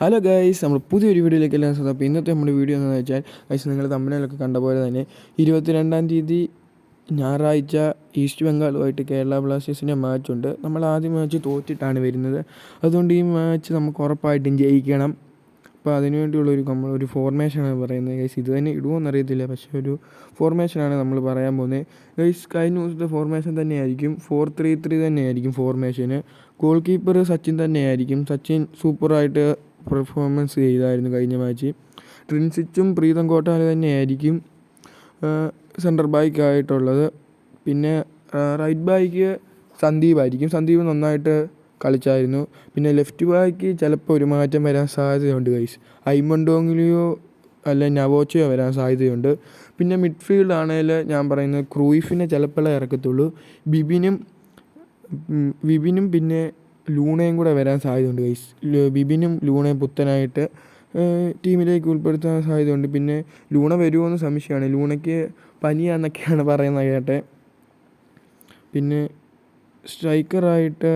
Hello guys നമ്മൾ പുതിയൊരു വീഡിയോയിലേക്ക് എല്ലാം സ്വന്തം അപ്പോൾ ഇന്നത്തെ നമ്മുടെ വീഡിയോ എന്ന് വെച്ചാൽ ഗൈസ് നിങ്ങൾ തമ്മിലൊക്കെ കണ്ട പോലെ തന്നെ ഇരുപത്തിരണ്ടാം തീയതി ഞായറാഴ്ച ഈസ്റ്റ് ബംഗാളുമായിട്ട് കേരള ബ്ലാസ്റ്റേഴ്സിന്റെ മാച്ചുണ്ട് നമ്മൾ ആദ്യ മാച്ച് തോറ്റിട്ടാണ് വരുന്നത്. അതുകൊണ്ട് ഈ മാച്ച് നമുക്ക് ഉറപ്പായിട്ടും ജയിക്കണം. അപ്പോൾ അതിനുവേണ്ടിയുള്ള ഒരു നമ്മൾ ഒരു ഫോർമേഷനാണ് പറയുന്നത് ഗൈസ് ഇത് തന്നെ ഇടുമോ എന്നറിയത്തില്ല പക്ഷേ ഒരു ഫോർമേഷനാണ് നമ്മൾ പറയാൻ പോകുന്നത്. ഗൈസ് കഴിഞ്ഞ ദിവസത്തെ ഫോർമേഷൻ തന്നെയായിരിക്കും. ഫോർ ത്രീ ത്രീ തന്നെയായിരിക്കും ഫോർമേഷന് ഗോൾ കീപ്പർ സച്ചിൻ തന്നെയായിരിക്കും. സച്ചിൻ സൂപ്പറായിട്ട് പെർഫോമൻസ് ചെയ്തായിരുന്നു കഴിഞ്ഞ മാച്ച് ട്രിൻസിച്ചും പ്രീതം കോട്ടാല തന്നെയായിരിക്കും സെന്റർ ബാക്കായിട്ടുള്ളത് പിന്നെ റൈറ്റ് ബാക്ക് സന്ദീപായിരിക്കും സന്ദീപ് നന്നായിട്ട് കളിച്ചായിരുന്നു. പിന്നെ ലെഫ്റ്റ് ബാക്ക് ചിലപ്പോൾ ഒരു മാറ്റം വരാൻ സാധ്യതയുണ്ട് ഗൈസ് ഐമണ്ടോങ്ങിലിയോ അല്ല നവോച്ചയോ വരാൻ സാധ്യതയുണ്ട്. പിന്നെ മിഡ്ഫീൽഡ് ആണെങ്കിൽ ഞാൻ പറയുന്നത് ക്രൂയിഫിനെ ചിലപ്പോഴേ ഇറക്കത്തുള്ളൂ. ബിബിനും വിബിനും പിന്നെ ലൂണയും കൂടെ വരാൻ സാധ്യതയുണ്ട് ഗൈസ് ബിബിനും ലൂണയും പുത്തനായിട്ട് ടീമിലേക്ക് ഉൾപ്പെടുത്താൻ സാധ്യതയുണ്ട്. പിന്നെ ലൂണ വരുമോ എന്ന് സംശയമാണ്. ലൂണയ്ക്ക് പനിയാന്നൊക്കെയാണ് പറയുന്നത് കേട്ടെ. പിന്നെ സ്ട്രൈക്കറായിട്ട്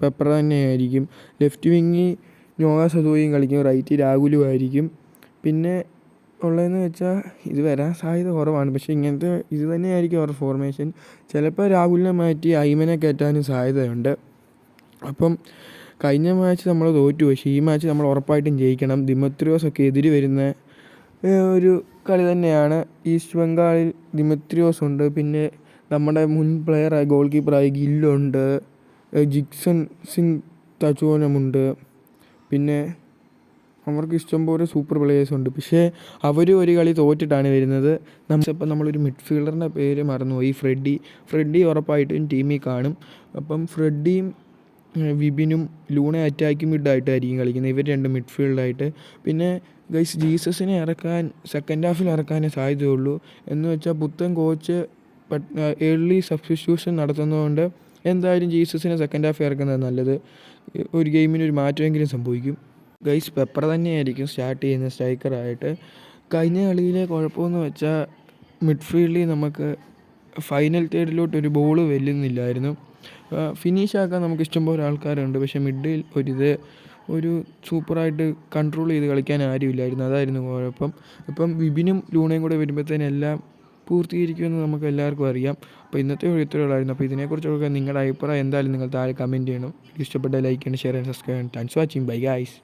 പെപ്പർ തന്നെയായിരിക്കും. ലെഫ്റ്റ് വിങ്ങി നോവ സദോയും കളിക്കും. റൈറ്റ് രാഹുലും ആയിരിക്കും. പിന്നെ ഉള്ളതെന്ന് വെച്ചാൽ ഇത് വരാൻ സാധ്യത കുറവാണ്. പക്ഷേ ഇങ്ങനത്തെ ഇത് തന്നെയായിരിക്കും അവരുടെ ഫോർമേഷൻ ചിലപ്പോൾ രാഹുലിനെ മാറ്റി ഐമനെ കയറ്റാനും സാധ്യതയുണ്ട്. അപ്പം കഴിഞ്ഞ മാച്ച് നമ്മൾ തോറ്റു. പക്ഷേ ഈ മാച്ച് നമ്മൾ ഉറപ്പായിട്ടും ജയിക്കണം. ദിമത്രിയോസ് ഒക്കെ എതിര് വരുന്ന ഒരു കളി തന്നെയാണ്. ഈസ്റ്റ് ബംഗാളിൽ ദിമത്രിയോസ് ഉണ്ട്. പിന്നെ നമ്മുടെ മുൻ പ്ലെയറായ ഗോൾ കീപ്പറായ ഗില്ലുണ്ട് ജിക്സൺ സിംഗ് തച്ചോനമുണ്ട് പിന്നെ അവർക്ക് ഇഷ്ടംപോലെ സൂപ്പർ പ്ലേയേഴ്സ് ഉണ്ട്. പക്ഷേ അവർ ഒരു കളി തോറ്റിട്ടാണ് വരുന്നത്. നമ്മൾ നമ്മളിപ്പോൾ നമ്മളൊരു മിഡ്ഫീൽഡറിന്റെ പേര് മറന്നുപോയി. ഫ്രെഡി ഫ്രെഡി ഉറപ്പായിട്ടും ടീമിൽ കാണും. അപ്പം ഫ്രെഡിയും വിപിനും ലൂണ അറ്റാക്കിംഗ് മിഡായിട്ടായിരിക്കും കളിക്കുന്നത്. ഇവർ രണ്ട് മിഡ്ഫീൽഡായിട്ട് പിന്നെ ഗൈസ് ജീസസിനെ ഇറക്കാൻ സെക്കൻഡ് ഹാഫിൽ ഇറക്കാനേ സാധ്യതയുള്ളൂ. എന്ന് വെച്ചാൽ പുത്തൻ കോച്ച് ഏർലി സബ്സ്റ്റിറ്റ്യൂഷൻ നടത്തുന്നതുകൊണ്ട് എന്തായാലും ജീസസിനെ സെക്കൻഡ് ഹാഫ് ഇറക്കുന്നത് നല്ലത്. ഒരു ഗെയിമിന് ഒരു മാറ്റമെങ്കിലും സംഭവിക്കും. ഗൈസ് പെപ്പർ തന്നെയായിരിക്കും സ്റ്റാർട്ട് ചെയ്യുന്ന സ്ട്രൈക്കറായിട്ട് കഴിഞ്ഞ കളിയിലെ കുഴപ്പമെന്ന് വെച്ചാൽ മിഡ്ഫീൽഡിൽ നമുക്ക് ഫൈനൽ തേർഡിലോട്ട് ഒരു ബോൾ വെല്ലുന്നില്ലായിരുന്നു ഫിനിഷ് ആക്കാൻ നമുക്ക് ഇഷ്ടംപോലെ ആൾക്കാരുണ്ട്. പക്ഷേ മിഡിൽ ഒരിത് ഒരു സൂപ്പറായിട്ട് കൺട്രോൾ ചെയ്ത് കളിക്കാൻ ആരുമില്ലായിരുന്നു. അതായിരുന്നു കുഴപ്പം. ഇപ്പം വിപിനും ലൂണയും കൂടെ വരുമ്പോഴത്തേനും എല്ലാം പൂർത്തീകരിക്കുമെന്ന് നമുക്ക് എല്ലാവർക്കും അറിയാം. അപ്പോൾ ഇന്നത്തെ ഒരു ഇത്രയുള്ളായിരുന്നു അപ്പോൾ ഇതിനെക്കുറിച്ചൊക്കെ നിങ്ങളുടെ അഭിപ്രായം എന്തായാലും നിങ്ങൾ താഴെ കമന്റ് ചെയ്യണം. ഇഷ്ടപ്പെട്ട ലൈക്ക് ചെയ്യണം ഷെയർ ചെയ്യണം സബ്സ്ക്രൈബ് ചെയ്യണം. Thanks watching bye guys